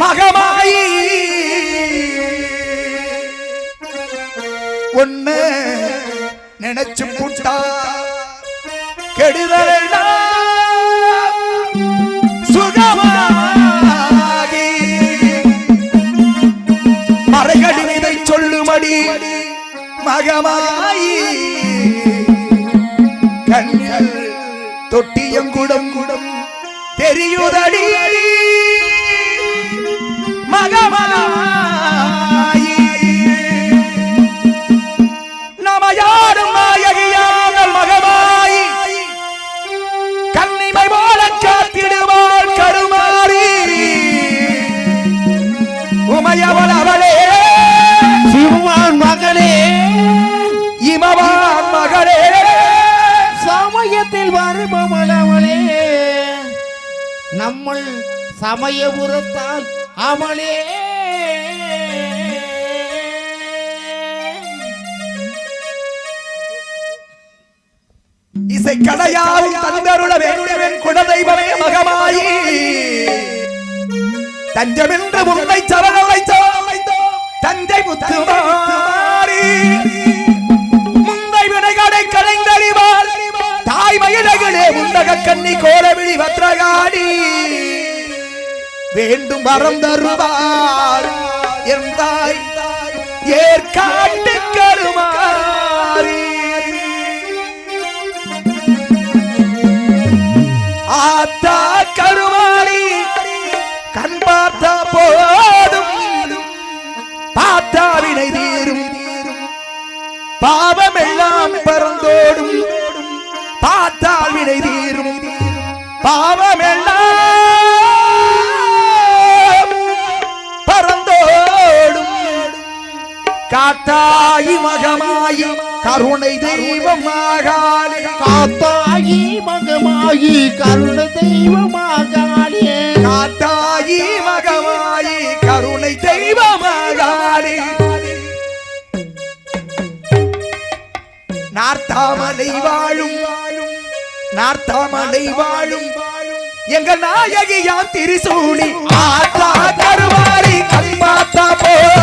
மகமாயி. ஒண்ணு நினைச்சு புட்டா கெடுதல் சுகமாகி. மறைகடி இதை சொல்லுமடி மகமாயி. கண்ணில் தொட்டியங்குடம் குடம் தெரியுதடி. உமையவள் அவளே சிவமான் மகளே இமவான் மகளே சமயத்தில் வருபவளவளே நம்மள் சமயபுரத்தால் அமளே இசை கடையாவும் தந்தருள வேண்டுவன் குலதெய்வமே மகமாயி. தஞ்சமென்ற முன்னை சரணலை தஞ்சை முத்துமாரி முந்தை வினைகளை கலைந்தறிவார் தாய் மயிலகளே முந்தக கண்ணி கோலவிழி பத்ரகாடி வேண்டும் வரம் தருவார் எந்தாய் ஏற்காட்டு கருமாறி. ஆத்தா கருமாறி கண் பார்த்தா போதும். பார்த்தா வினை தீரும். பாவம் எல்லாம் பறந்தோடும். பார்த்தால் வினை தீரும். பாவம் காத்தாயி மகமாயி கருணை தெய்வமாகாளி. காத்தாயி மகமாயி கருண தெய்வமாகாளியே காத்தாயி மகமாயி கருணை தெய்வமாகாளி. நார்த்தாமலை வாழும் நார்த்தாமலை வாழும். எங்க நாயகியா திரிசூலி ஆத்தா கருவாரி கண்பாத்தா போடும்